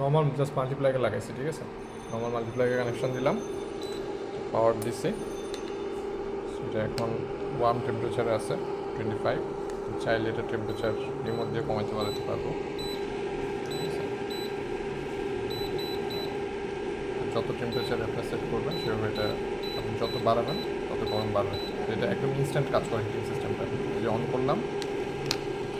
Normal just মাল্টিপ্লাইকে লাগাইছি, ঠিক আছে? নর্মাল মাল্টিপ্লাইকে কানেকশন দিলাম পাওয়ার দিছি। সেটা এখন ওয়ার্ম টেম্পারেচারে আছে টোয়েন্টি ফাইভ চাইলে এটা টেম্পারেচার রিমোট দিয়ে কমাইতে বাড়াতে পারব? যত টেম্পারেচার আপনি সেট করবেন, সেভাবে এটা আপনি যত বাড়াবেন, তত গরম বাড়বে। এটা একদম ইনস্ট্যান্ট কাজ করে হিটিং সিস্টেমটা যে অন করলাম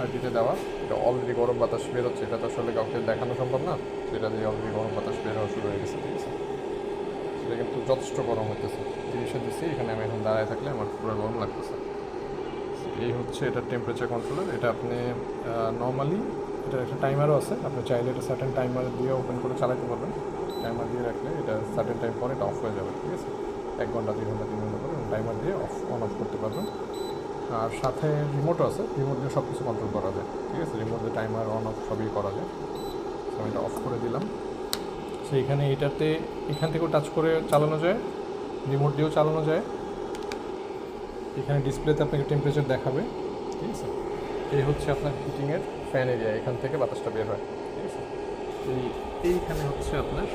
থার্টিতে দেওয়া। এটা অলরেডি গরম বাতাস বের হচ্ছে, এটা তো আসলে কাউকে দেখানো সম্ভব না। সেটা দিয়ে অলরেডি গরম বাতাস বের হওয়া শুরু হয়ে গেছে, ঠিক আছে? সেটা কিন্তু যথেষ্ট গরম হইতেছে। তিরিশে দিচ্ছি এখানে আমি এখন দাঁড়ায় থাকলে আমার পুরো গরম লাগতেছে। এই হচ্ছে এটা টেম্পারেচার কন্ট্রোলার এটা আপনি নর্মালি এটা একটা টাইমারও আছে। আপনি চাইলে এটা সার্টেন টাইমার দিয়ে ওপেন করে চালাতে পারবেন। টাইমার দিয়ে রাখলে এটা সার্টেন টাইম পরে এটা অফ হয়ে যাবে, ঠিক আছে? এক ঘণ্টা, দুই ঘণ্টা, তিন ঘণ্টা পরে টাইমার দিয়ে অফ অন অফ করতে পারবেন। আর সাথে রিমোটও আছে। রিমোট দিয়ে সব কিছু কন্ট্রোল করা যায়, ঠিক আছে? রিমোট দিয়ে টাইমার অন অফ সবই করা যায়। আমি এটা অফ করে দিলাম। সো এখানে এটাতে এখান থেকেও টাচ করে চালানো যায় রিমোট দিয়েও চালানো যায়। এখানে ডিসপ্লেতে আপনাকে টেম্পারেচার দেখাবে, ঠিক আছে? এই হচ্ছে আপনার হিটিংয়ের ফ্যান এরিয়া এখান থেকে বাতাসটা বের হয়, ঠিক আছে? এই, এইখানে হচ্ছে আপনার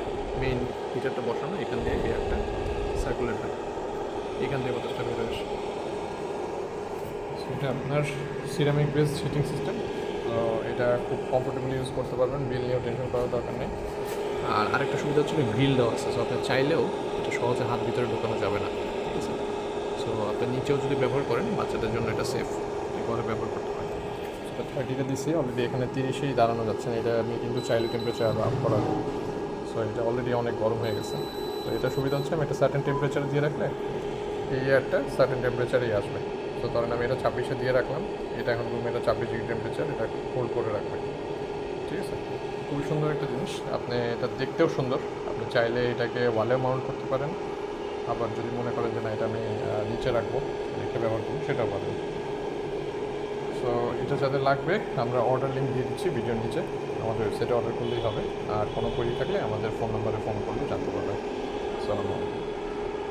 মেইন হিটারটা বসানো, এখান দিয়ে এয়ারটা সার্কুলেট হয়। এখান দিয়ে বাতাসটা বের হয় এটা আপনার সিরামিক বেস হিটিং সিস্টেম তো এটা খুব কমফোর্টেবলি ইউজ করতে পারবেন বিল নিয়েও টেনশন করার দরকার নেই। আর আরেকটা সুবিধা হচ্ছে গ্রিল দেওয়া আছে সো আপনি চাইলেও এটা সহজে হাত ভিতরে ঢোকানো যাবে না ঠিক আছে? সো আপনি নিচেও যদি ব্যবহার করেন বাচ্চাদের জন্য এটা সেফ ঘরে ব্যবহার করতে পারেন। সেটা থার্টিতে দিছি অলরেডি এখানে তিরিশেই দাঁড়ানো যাচ্ছে না এটা আমি কিন্তু চাইলে টেম্পারেচার আরও আপ করা সো এটা অলরেডি অনেক গরম হয়ে গেছে। তো এটা সুবিধা হচ্ছে আমি একটা সার্টেন টেম্পারেচার দিয়ে রাখলে এই এয়ারটা সার্টেন টেম্পারেচারেই আসবে। তো ধরেন আমি এটা ছাব্বিশে দিয়ে রাখলাম, এটা এখন রুমে এটা ছাব্বিশ ডিগ্রি টেম্পারেচার এটা হোল্ড করে রাখবে ঠিক আছে? খুবই সুন্দর একটা জিনিস। আপনি এটা দেখতেও সুন্দর। আপনি চাইলে এটাকে ওয়ালেও মাউন্ট করতে পারেন। আবার যদি মনে করেন যে না, এটা আমি নিচে রাখব, রেখে ব্যবহার করব, সেটাও পারবেন সো এটা যাদের লাগবে, আমরা অর্ডার লিঙ্ক দিয়ে দিচ্ছি ভিডিওর নিচে। আমাদের ওয়েবসাইটে অর্ডার করলেই হবে। আর কোনো কোয়ারি থাকলে আমাদের ফোন নাম্বারে ফোন করলে জানতে পারবেন। সালামালাইকুম